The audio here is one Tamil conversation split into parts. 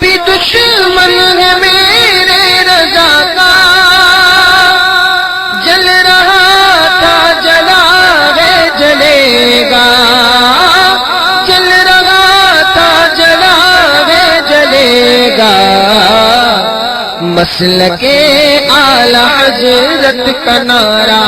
بھی دشمن ہے میرے رضا کا۔ جل رہا تھا، جلا ہے، جلے گا۔ جل رہا تھا، جلا ہے، جلے گا۔ مسل کے آلہ حضرت کا نارا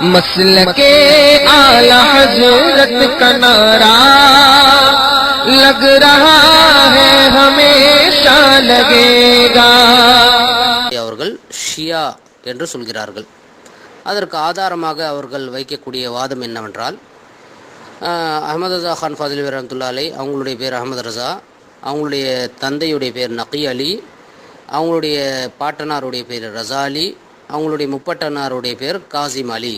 مسل کے آلہ حضرت کا نارا लग रहा है हमेशा लगेगा அவர்கள் ஷியா என்று சொல்கிறார்கள் அதற்கு ஆதாரமாக அவர்கள் வைக்கக்கூடிய வாதம் என்னவென்றால் ஆஹ், அஹமது ரசா கான் ஃபாதில் ரஹமத்துல்லா அலை அவங்களுடைய பேர் அகமது ரசா அவங்களுடைய தந்தையுடைய பேர் நக்கி அலி அவங்களுடைய பாட்டனாருடைய பேர் ரசா அலி அவங்களுடைய முப்பட்டனாருடைய பேர் காசிம் அலி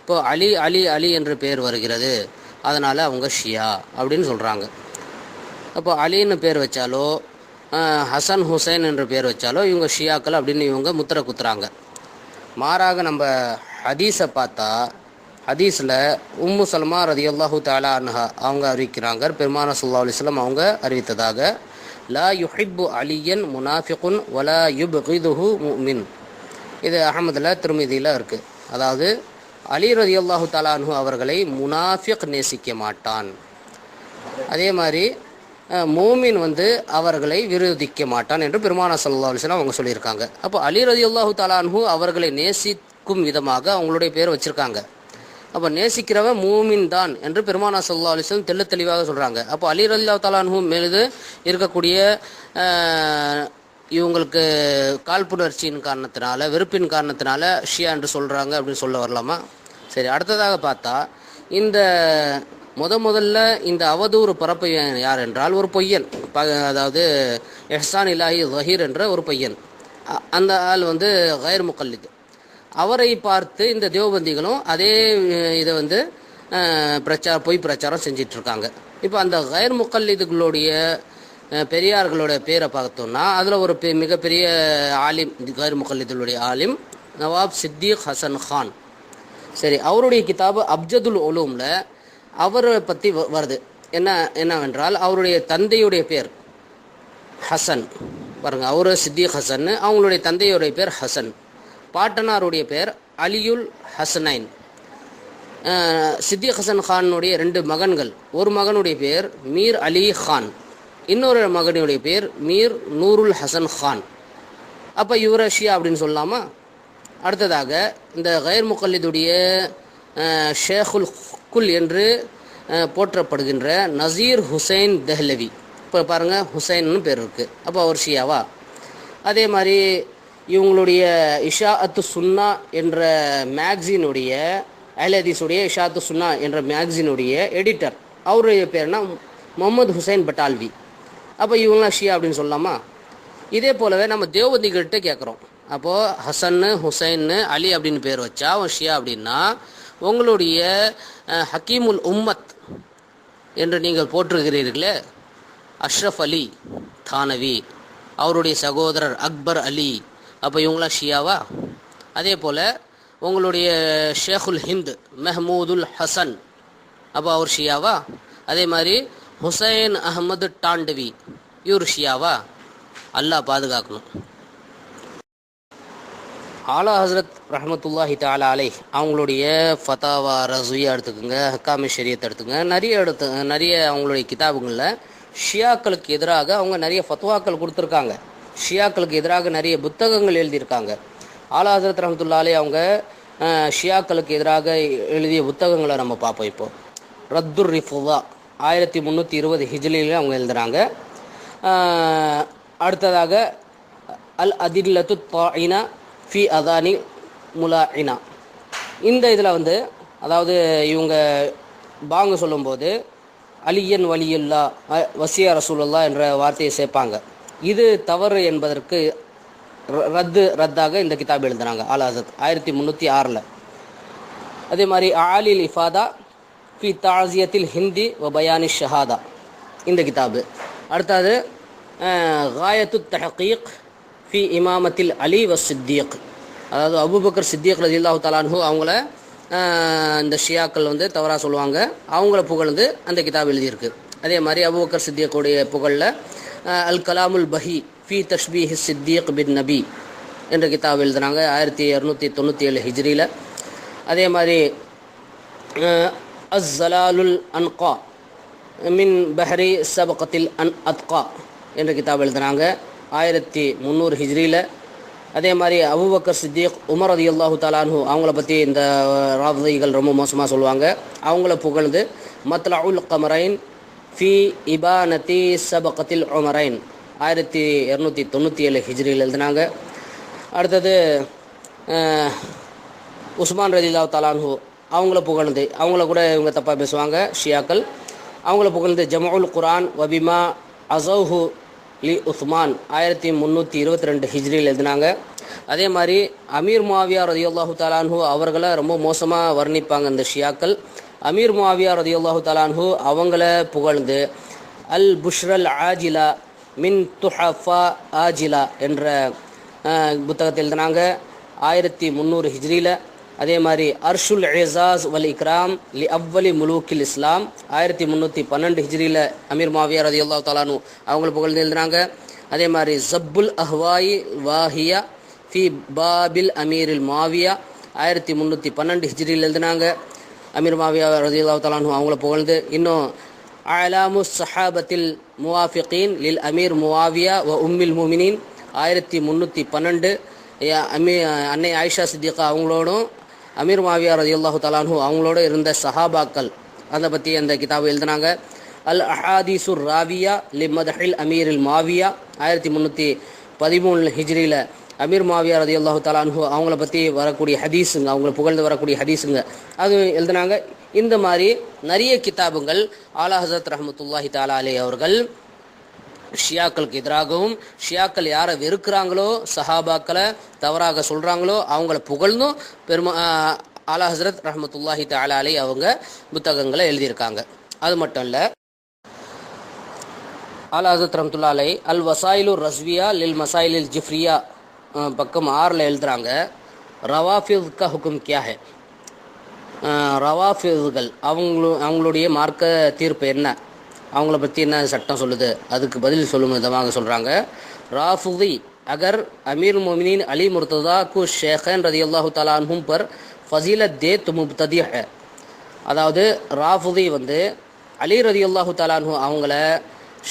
இப்போ அலி அலி அலி என்று பேர் வருகிறது அதனால் அவங்க ஷியா அப்படின்னு சொல்கிறாங்க அப்போ அலின்னு பேர் வச்சாலோ ஹசன் ஹுசைன் என்று பேர் வச்சாலோ இவங்க ஷியாக்கள் அப்படின்னு இவங்க முத்திரை குத்துறாங்க. மாறாக நம்ம ஹதீஸை பார்த்தா ஹதீஸில் உம்மு சல்மா ரதியல்லாஹு தாலா அன்ஹா அவங்க அறிவிக்கிறாங்க. பெருமான சுல்லா அலிஸ்லாம் அவங்க அறிவித்ததாக லா யுஹிப்பு அலியன் முனாஃபிகுன் வலா யுப்கிதுஹு முமின். இது அகமதில் திருமதியில் இருக்குது அதாவது அலி ரதியல்லாஹு தாலா அன்ஹு அவர்களை முனாஃபிக் நேசிக்க மாட்டான். அதே மாதிரி மூமின் வந்து அவர்களை விரோதிக்க மாட்டான் என்று பெருமானா சல்லா அலிஸ்லாம் அவங்க சொல்லியிருக்காங்க. அப்போ அலி ரதி அல்லாஹு தாலான்ஹூ அவர்களை நேசிக்கும் விதமாக அவங்களுடைய பேர் வச்சிருக்காங்க. அப்போ நேசிக்கிறவன் மூமின் தான் என்று பெருமானா சல்லா அலிஸ்லாம் தெல்ல தெளிவாக சொல்கிறாங்க அப்போ அலி ரதி அல்லா தாலான்ஹூ மீது இருக்கக்கூடிய இவங்களுக்கு காழ்ப்புணர்ச்சியின் காரணத்தினால வெறுப்பின் காரணத்தினால ஷியா என்று சொல்கிறாங்க அப்படின்னு சொல்ல வரலாமா? சரி அடுத்ததாக பார்த்தா இந்த முத முதல்ல இந்த அவதூறு பரப்பையன் யார் என்றால் ஒரு பொய்யன். ப அதாவது எஹ்சான் இலாஹி ஜஹீர் என்ற ஒரு பையன் அ- அந்த ஆள் வந்து கயர் முக்கல்லித் அவரை பார்த்து இந்த தேவபந்திகளும் அதே இதை வந்து பிரச்சார பொய் பிரச்சாரம் செஞ்சிட்டு இருக்காங்க இப்போ அந்த கயர் முக்கல்லிதுகளுடைய அஹ், பெரியார்களோட பேரை பார்த்தோம்னா அதில் ஒரு பெ- மிகப்பெரிய ஆலிம் கயர் முக்கல்லிதுடைய ஆலிம் நவாப் சித்திக் ஹசன் கான். சரி அவருடைய கிதாபு அப்ஜதுல் ஒலூமில் அவரை பற்றி வ- வருது. என்ன என்னவென்றால் அவருடைய தந்தையுடைய பேர் ஹசன். பாருங்க அவரு சித்திக் ஹசன் அவங்களுடைய தந்தையுடைய பேர் ஹசன். பாட்டனாருடைய பேர் அலியுல் ஹசனைன். அஹ், சித்திக் ஹசன் கானுடைய ரெண்டு மகன்கள். ஒரு மகனுடைய பேர் மீர் அலி கான். இன்னொரு மகனுடைய பேர் மீர் நூருல் ஹசன் கான். அப்போ யூரேஷியா அப்படின்னு சொல்லலாமா அடுத்ததாக இந்த கயர் முக்கல்லிதுடைய ஷேகுல் குல் என்று போற்றப்படுகின்ற நசீர் ஹுசைன் தெஹ்லவி. இப்போ பாருங்கள் ஹுசைன்னு பேர் இருக்குது அப்போ அவர் ஷியாவா. அதே மாதிரி இவங்களுடைய இஷா அத்து சுன்னா என்ற மேக்சினுடைய அஹ்லதீஸுடைய இஷா அத்து சுன்னா என்ற மேக்சினுடைய எடிட்டர். அவருடைய பேர்னா முகமது ஹுசைன் பட்டால்வி. அப்போ இவங்களாம் ஷியா அப்படின்னு சொல்லலாமா? இதே போலவே நம்ம தேவதிகள்கிட்ட கேட்குறோம் அப்போது ஹசன்னு ஹுசைன்னு அலி அப்படின்னு பேர் வச்சா அவன் ஷியா அப்படின்னா உங்களுடைய ஹக்கீமுல் உம்மத் என்று நீங்கள் போற்றுகிறீர்களே அஷ்ரஃப் அலி தானவி அவருடைய சகோதரர் அக்பர் அலி அப்போ இவங்களாம் ஷியாவா? அதே போல் உங்களுடைய ஷேகுல் ஹிந்த் மெஹமூதுல் ஹசன் அப்போ அவர் ஷியாவா? அதே மாதிரி ஹுசைன் அஹமது டாண்டவி இவர் ஷியாவா? அல்லாஹ் பாதுகாக்கணும். ஆலா ஹஸ்ரத் ரஹமத்துல்லாஹி தாலா அலை அவங்களுடைய ஃபதாவா ரசுயா எடுத்துக்கோங்க ஹக்காமி ஷரியத்தை எடுத்துக்கோங்க. நிறைய எடுத்து நிறைய அவங்களுடைய கிதாபுகளில் ஷியாக்களுக்கு எதிராக அவங்க நிறைய ஃபத்வாக்கள் கொடுத்துருக்காங்க. ஷியாக்களுக்கு எதிராக நிறைய புத்தகங்கள் எழுதியிருக்காங்க. ஆலா ஹசரத் ரஹமத்துல்லா அலை அவங்க ஷியாக்களுக்கு எதிராக எழுதிய புத்தகங்களை நம்ம பார்ப்போம் இப்போது ரத்துர் ரிஃபுவா ஆயிரத்தி முந்நூற்றி இருபது ஹிஜ்லியில் அவங்க எழுதுகிறாங்க அடுத்ததாக அல் அதில்லத்து தாயினா ஃபி அதானி முலாயினா. இந்த இதில் வந்து அதாவது இவங்க பாங்கு சொல்லும்போது அலியன் வலியுல்லா வசியா ரசூலுல்லா என்ற வார்த்தையை சேர்ப்பாங்க. இது தவறு என்பதற்கு ர- ரத்து ரத்தாக இந்த கிதாப் எழுதுனாங்க ஆல் ஆசத் ஆயிரத்தி முந்நூற்றி ஆறில். அதே மாதிரி ஆலில் இஃபாதா ஃபி தாசியத்தில் ஹிந்தி வ பயானி ஷஹாதா. இந்த கிதாபு. அடுத்தது காயத்து தஹீக் ஃபி இமாமத்தில் அலி வ சித்தியக் அதாவது அபுபக்கர் சித்தியக் ரஜில்லாஹு தலான்ஹு அவங்கள இந்த ஷியாக்கள் வந்து தவறாக சொல்லுவாங்க. அவங்கள புகழ்ந்து அந்த கிதாப் எழுதியிருக்கு. அதே மாதிரி அபுபக்கர் சித்தியக்குடைய புகழில் அல் கலாமுல் பஹி ஃபி ஹி சித்தியக் பின் நபி என்ற கிதாப் எழுதுனாங்க ஆயிரத்தி இரநூத்தி தொண்ணூற்றி ஏழு ஹிஜ்ரியில். அதே மாதிரி அஸ் ஜலாலுல் அன்கா மின் பஹரி சபகத்தில் அன் அத்கா என்ற கிதாப் எழுதுனாங்க ஆயிரத்தி முந்நூறு ஹிஜ்ரியில். அதே மாதிரி அபுபக்கர் சித்திக் உமர் ரதி அல்லாஹு தாலானு அவங்கள பற்றி இந்த ராவதிகள் ரொம்ப மோசமாக சொல்லுவாங்க. அவங்கள புகழ்ந்து மத்லவுல் கமரைன் ஃபி இபானதி சபகத்தில் உமரைன் ஆயிரத்தி இரநூத்தி தொண்ணூற்றி ஏழு ஹிஜ்ரியில் எழுதினாங்க. அடுத்தது உஸ்மான் ரதிலா தலான்ஹூ அவங்கள புகழ்ந்து அவங்கள கூட இவங்க தப்பாக பேசுவாங்க ஷியாக்கள். அவங்கள புகழ்ந்து ஜமாவுல் குரான் வபிமா அசௌஹு லி உஸ்மான் ஆயிரத்தி முந்நூற்றி இருபத்தி ரெண்டு ஹிஜ்ரியில் எழுதினாங்க. அதே மாதிரி அமீர் மாவியா ரதியுல்லாஹு தாலான்ஹு அவர்களை ரொம்ப மோசமாக வர்ணிப்பாங்க இந்த ஷியாக்கள். அமீர் மாவியா ரதியுல்லாஹு தாலான்ஹு அவங்கள புகழ்ந்து அல் புஷ்ரல் ஆஜிலா மின் துஹஃபா ஆஜிலா என்ற புத்தகத்தில் புத்தகத்தை எழுதினாங்க. ஆயிரத்தி முந்நூறு ஹிஜ்ரியில் அதே மாதிரி அர்ஷுல் ஏசாஸ் வல் இக்ராம் லி அவ்வலி முலூக்கில் இஸ்லாம். ஆயிரத்தி முந்நூற்றி பன்னெண்டு ஹிஜ்ரியில் அமீர் மாவியார் ரதி அல்லா தாலானு அவங்களை புகழ்ந்து எழுதினாங்க அதே மாதிரி ஜப்புல் அஹ்வாயி வாஹியா ஃபி பாபில் அமீரில் மாவியா ஆயிரத்தி முந்நூற்றி பன்னெண்டு ஹிஜ்ரியில் எழுதுனாங்க. அமீர் மாவியா ரதி அல்லா தாலானு அவங்கள புகழ்ந்து இன்னும் அலாமு சஹாபத்தில் முவாஃபிகீன் லில் அமீர் முவாவியா வ உம்மில் முமினின். ஆயிரத்தி முந்நூற்றி பன்னெண்டு அமீ அன்னை ஆயிஷா சித்திகா அவங்களோடும் அமீர் மாவியார் ரதி அல்லாஹு தலான்ஹு அவங்களோட இருந்த சஹாபாக்கள் அதை பற்றி அந்த கிதாபை எழுதினாங்க. அல் அஹாதிசுர் ராவியா லி மதஹில் அமீரில் மாவியா ஆயிரத்தி முந்நூற்றி பதிமூணு ஹிஜ்ரியில் அமீர் மாவியார் ரதி அல்லாஹு தலான்ஹு அவங்கள பற்றி வரக்கூடிய ஹதீஸுங்க அவங்கள புகழ்ந்து வரக்கூடிய ஹதீஸுங்க அது எழுதினாங்க. இந்த மாதிரி நிறைய கிதாபுங்கள் ஆலா ஹசரத் ரஹமத்துல்லாஹி தாலா அலி அவர்கள் ஷியாக்களுக்கு எதிராகவும் ஷியாக்கள் யாரை வெறுக்கிறாங்களோ சஹாபாக்களை தவறாக சொல்கிறாங்களோ அவங்கள புகழ்ந்தும் பெருமா அலா ஆலா ஹசரத் ரஹமத்துல்லாஹி தாலா அவங்க புத்தகங்களை எழுதியிருக்காங்க. அது மட்டும் இல்லை ஆலா ஹசரத் ரஹமத்துல்லா அலை அல் வசாயிலு ரஸ்வியா லில் மசாயிலில் ஜிஃப்ரியா பக்கம் ஆறில் எழுதுறாங்க ரவாஃபித் கா ஹுக்கும் கியா ஹே? ரவாஃபிதுகள் அவங்களு அவங்களுடைய மார்க்க தீர்ப்பு என்ன? அவங்கள பற்றி என்ன சட்டம் சொல்லுது? அதுக்கு பதில் சொல்லும் விதமாக சொல்கிறாங்க ராஃபுதி அகர் அமீர் மோமினின் அலி முர்ததா கு ஷேகன் ரதி அல்லாஹு தலான்ஹும் பர் ஃபசீலத் தே துமுப்ததிய அதாவது ராஃபுதி வந்து அலி ரதி அல்லாஹு தலான்ஹு அவங்கள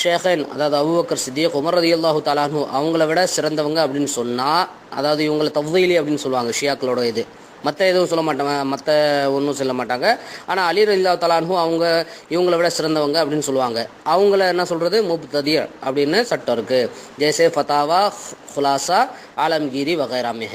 ஷேகன் அதாவது அபுபக்கர் சித்திக் குமர் ரதி அல்லாஹு தலானு அவங்கள விட சிறந்தவங்க அப்படின்னு சொன்னால் அதாவது இவங்களை தவ்தைலி அப்படின்னு சொல்லுவாங்க ஷியாக்களோட இது. மற்ற எதுவும் சொல்ல மாட்டாங்க மற்ற ஒன்றும் சொல்ல மாட்டாங்க. ஆனால் அலி இல்லா தலானும் அவங்க இவங்களை விட சிறந்தவங்க அப்படின்னு சொல்லுவாங்க. அவங்கள என்ன சொல்கிறது முப்ததியர் அப்படின்னு சட்டம் இருக்குது ஜெய்சே ஃபதாவா ஹுலாசா ஆலம்கிரி வகைரா மிக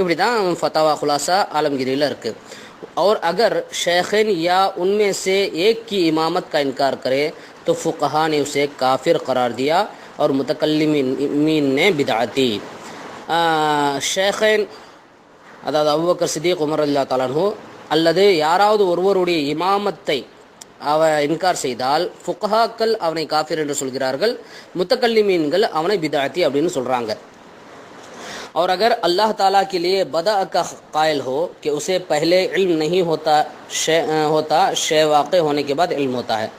இப்படி தான் ஃபதாவா ஹுலாசா ஆலம்கிரியில் இருக்குது और अगर शेखिन या उनमें से एक की इमामत का इनकार करे तो फुकहा ने उसे काफिर करार दिया और मुतकलमीन ने बिदाती शेखिन அதாவது அபுபக்கர் சித்திக் உமர் அல்லா தலான்ஹு அல்லது யாராவது ஒருவருடைய இமாமத்தை அவ இன்கார் செய்தால் ஃபுகஹாக்கள் அவனை காஃபிர் என்று சொல்கிறார்கள் முத்தக்கல்லிமீன்கள் அவனை பிதாத்தி அப்படின்னு சொல்கிறாங்க और अगर अल्लाह ताला के लिए बदा का कायल हो कि उसे पहले इल्म नहीं होता शे होता शे वाक़ होने के बाद इल्म होता है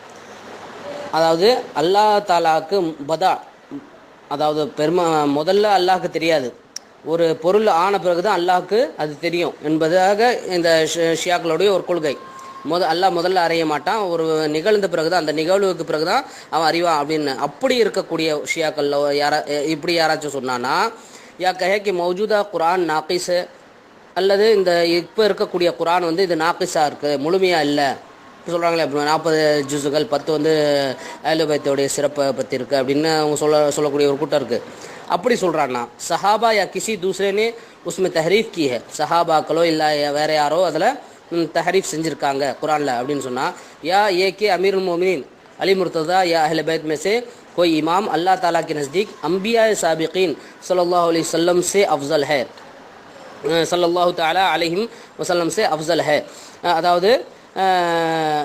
அதாவது அல்லாஹ் தாலாக்கு பதா அதாவது பெருமா முதல்ல அல்லாஹ்க்கு தெரியாது ஒரு பொருள் ஆன பிறகு தான் அல்லாஹ்க்கு அது தெரியும் என்பதாக இந்த ஷியாக்களுடைய ஒரு கொள்கை. முத அல்லாஹ் முதல்ல அறிய மாட்டான். ஒரு நிகழ்ந்த பிறகு தான் அந்த நிகழ்வுக்கு பிறகு தான் அவன் அறிவான் அப்படின்னு. அப்படி இருக்கக்கூடிய ஷியாக்களில் யாரா இப்படி யாராச்சும் சொன்னான்னா யா கஹே கி மௌஜூதா குரான் நாக்கிஸ். அல்லது இந்த இப்போ இருக்கக்கூடிய குரான் வந்து இது நாக்கிஸாக இருக்குது முழுமையாக இல்லை. சொல்கிறாங்களே நாற்பது ஜூஸுகள் பத்து வந்து அலுபயத்தோடைய சிறப்பை பற்றி இருக்குது அப்படின்னு அவங்க சொல்ல சொல்லக்கூடிய ஒரு கூட்டம் இருக்குது அப்படி சொல்கிறான்னா சஹாபா யா கிசி தூசரேனே உஸ்மே தஹரீஃப் கி ஹே சஹாபாக்களோ இல்லை வேற யாரோ அதில் தஹரீஃப் செஞ்சுருக்காங்க குரானில் அப்படின்னு சொன்னால் யா ஏ கே அமீர் மோமினின் अली मुर्तज़ा या अहल बैत में से कोई इमाम अल्लाह ताला के नज़दीक अम्बिया साबिकीन सल्लल्लाहु अलैहि वसल्लम से अफजल है அஹ் ஸல்லல்லாஹு தஆலா அலைஹிம் வஸல்லம் से अफजल है அஹ் அதாவது அஹ்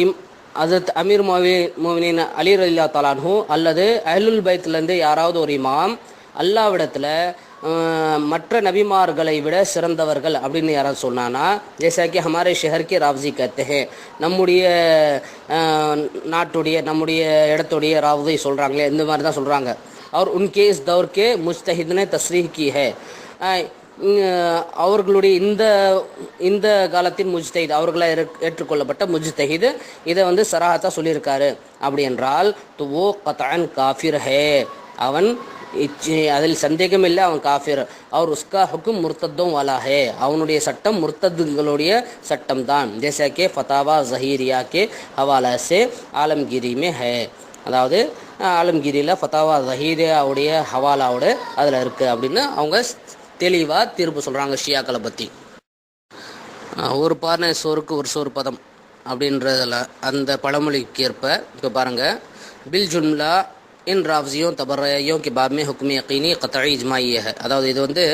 இம் ஹஜரத் அமீர் மோவி மோமினின் அலி ரலில்லா தலான்ஹு அல்லது அஹ்லுல் பைத்லேருந்து யாராவது ஒரு இமாம் அல்லாவிடத்தில் அஹ், மற்ற நபிமார்களை விட சிறந்தவர்கள் அப்படின்னு யாராவது சொன்னானா ஜெய்சா கி ஹமாரே ஷஹர் கே ராவ்ஜி கத்தே ஹே நம்முடைய அஹ், நாட்டுடைய நம்முடைய இடத்துடைய ராவ்ஜி சொல்கிறாங்களே இந்த மாதிரி தான் சொல்கிறாங்க और उनके इस दौर के मुस्तहिद ने तस्रीह की है அஹ், இங்க- அவர்களுடைய இந்த இந்த காலத்தின் முஜ்தஹித் அவர்களால் ஏற்- ஏற்றுக்கொள்ளப்பட்ட முஜ்தஹித் இதை வந்து சராகத்தா சொல்லியிருக்காரு. அப்படி என்றால் துவோ கதான் காஃபிர் ஹே. அவன் அதில் சந்தேகம் இல்லை அவன் காஃபிர். அவர் உஸ்கா ஹுக்கும் முர்த்தத்தும் வாலா ஹே. அவனுடைய சட்டம் முர்த்ததுங்களுடைய சட்டம் தான் ஜேசா கே ஃபதாவா ஜஹீரியா கே ஹவாலா சே ஆலம்கிரிமே ஹே. அதாவது ஆலம்கிரியில் ஃபதாவா ஜஹீரியாவுடைய ஹவாலாவோட அதில் இருக்குது அப்படின்னு அவங்க தெளிவாக தீர்ப்பு சொல்கிறாங்க ஷியாக்களை பற்றி ஒரு பானை சோறுக்கு ஒரு சோறு பதம் அப்படின்றதில் அந்த பழமொழிக்கு ஏற்ப இப்போ பாருங்கள் பில் ஜும்லா இன் ராஃப்ஸியும் தபரையும் கிபாப்மே ஹுக்மி யக்கீனி கத்தழி இஜ்மாயிய அதாவது இது வந்து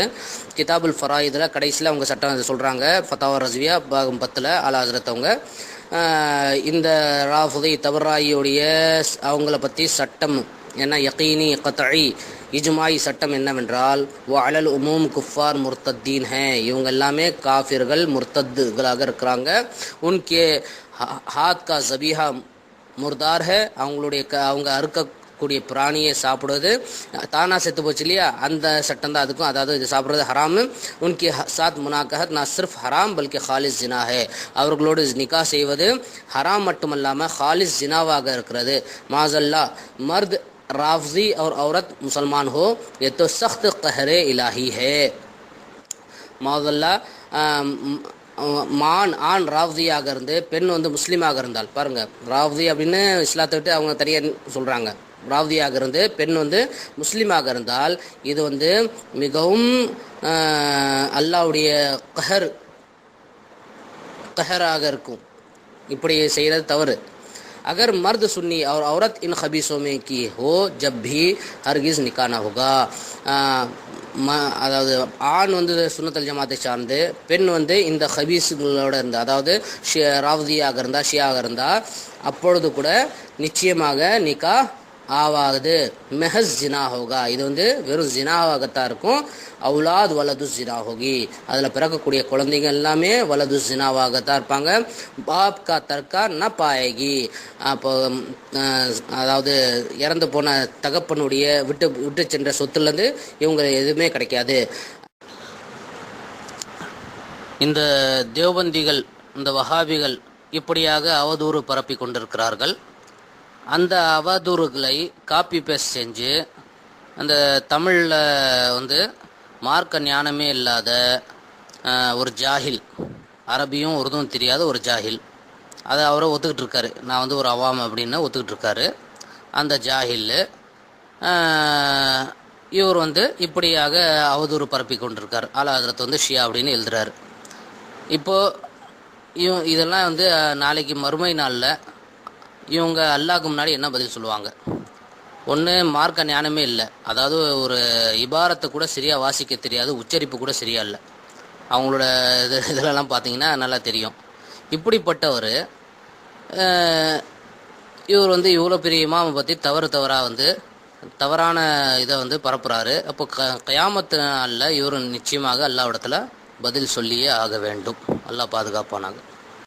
கிதாபுல் ஃபராயிதில் கடைசியில் அவங்க சட்டம் இது சொல்கிறாங்க ஃபத்தாவா ரஸ்வியா பாகம் பத்தில் அலா இந்த ராஃபுதை தபராயியுடைய அவங்கள பற்றி சட்டம் ஏன்னா யக்கீனி கத்தழி இஜ்மாயி சட்டம் என்னவென்றால் அலல் உமூம் குஃபார் முர்த்தத்தீன் ஹே இவங்க எல்லாமே காஃபிர்கள் முர்த்தத்துகளாக இருக்கிறாங்க. உன்கே ஹாத் கா ஜபீஹா முர்தார் ஹே அவங்களுடைய க அவங்க அறுக்கக்கூடிய பிராணியை சாப்பிடுவது தானா செத்து போச்சு இல்லையா? அந்த சட்டம் தான் அதுக்கும் அதாவது இது சாப்பிட்றது ஹராம். உன்கி ஹ- சாத் முனாக்கஹத் நான் சிர்ஃப் ஹராம் பல்கி ஹாலிஸ் ஜினா ஹே. அவர்களோடு நிக்கா செய்வது ஹராம் மட்டுமல்லாமல் ஹாலிஸ் ஜினாவாக இருக்கிறது. மாசல்லா மர்த் राफजी और औरत मुसलमान हो ये तो सख्त कहर इलाही है। மாதல்ல மான் ஆண் ராவ்தியாக இருந்து பெண் வந்து முஸ்லீமாக இருந்தால் பாருங்கள் ராவ்தி அப்படின்னு இஸ்லாத்தை விட்டு அவங்க தனியாக சொல்கிறாங்க ராவ்தியாக இருந்து பெண் வந்து முஸ்லீமாக இருந்தால் இது வந்து மிகவும் அல்லாவுடைய கஹர் கஹராக இருக்கும் இப்படி செய்கிறது தவறு अगर मर्द सुन्नी और औरत इन खबीसों में की हो जब भी हरगिज़ निकाह ना होगा ஆஹ், ம- அதாவது ஆண் வந்து சுன்னத்தல் ஜமாத்தை சார்ந்து பெண் வந்து இந்த ஹபீஸுகளோட இருந்தா அதாவது ஷி- ராவதியாக இருந்தா ஷியாக இருந்தா அப்பொழுது கூட நிச்சயமாக நிக்கா ஆவாது மெஹஸ் ஜினா ஹோகா. இது வந்து வெறும் ஜினாவாகத்தான் இருக்கும். அவுலாத் வலது ஜினா ஹோகி. அதில் பிறக்கக்கூடிய குழந்தைங்க எல்லாமே வலது ஜினாவாகத்தான் இருப்பாங்க. பாப் கா தர்கா ந பாயகி. அப்போ அதாவது இறந்து போன தகப்பனுடைய விட்டு விட்டு சென்ற சொத்துலேருந்து இவங்க எதுவுமே கிடைக்காது. இந்த தேவபந்திகள் இந்த வஹாபிகள் இப்படியாக அவதூறு பரப்பி கொண்டிருக்கிறார்கள். அந்த அவதூறுகளை காப்பி பேஸ்ட் செஞ்சு அந்த தமிழில் வந்து மார்க்க ஞானமே இல்லாத ஒரு ஜாஹில் அரபியும் உருதும் தெரியாத ஒரு ஜாஹில் அதை அவரை ஒத்துக்கிட்டு இருக்காரு. நான் வந்து ஒரு அவாம் அப்படின்னு ஒத்துக்கிட்டு இருக்காரு. அந்த ஜாஹில் இவர் வந்து இப்படியாக அவதூறு பரப்பி கொண்டிருக்கார். ஆலா ஹதரத் வந்து ஷியா அப்படின்னு எழுதுறாரு. இப்போது இவ இதெல்லாம் வந்து நாளைக்கு மறுமை நாளில் இவங்க அல்லாஹ்க்கு முன்னாடி என்ன பதில் சொல்லுவாங்க? ஒன்று மார்க்க ஞானமே இல்லை. அதாவது ஒரு இபாரத்தை கூட சரியாக வாசிக்க தெரியாது உச்சரிப்பு கூட சரியா இல்லை. அவங்களோட இது இதிலெல்லாம் பார்த்தீங்கன்னா நல்லா தெரியும். இப்படிப்பட்டவர் இவர் வந்து இவ்வளோ பெரிய இமாமை பற்றி தவறு தவறாக வந்து தவறான இதை வந்து பரப்புகிறாரு அப்போ க கயாமத்து நாளில் இவர் நிச்சயமாக அல்லாவிடத்தில் பதில் சொல்லியே ஆக வேண்டும். எல்லாம் பாதுகாப்பானாங்க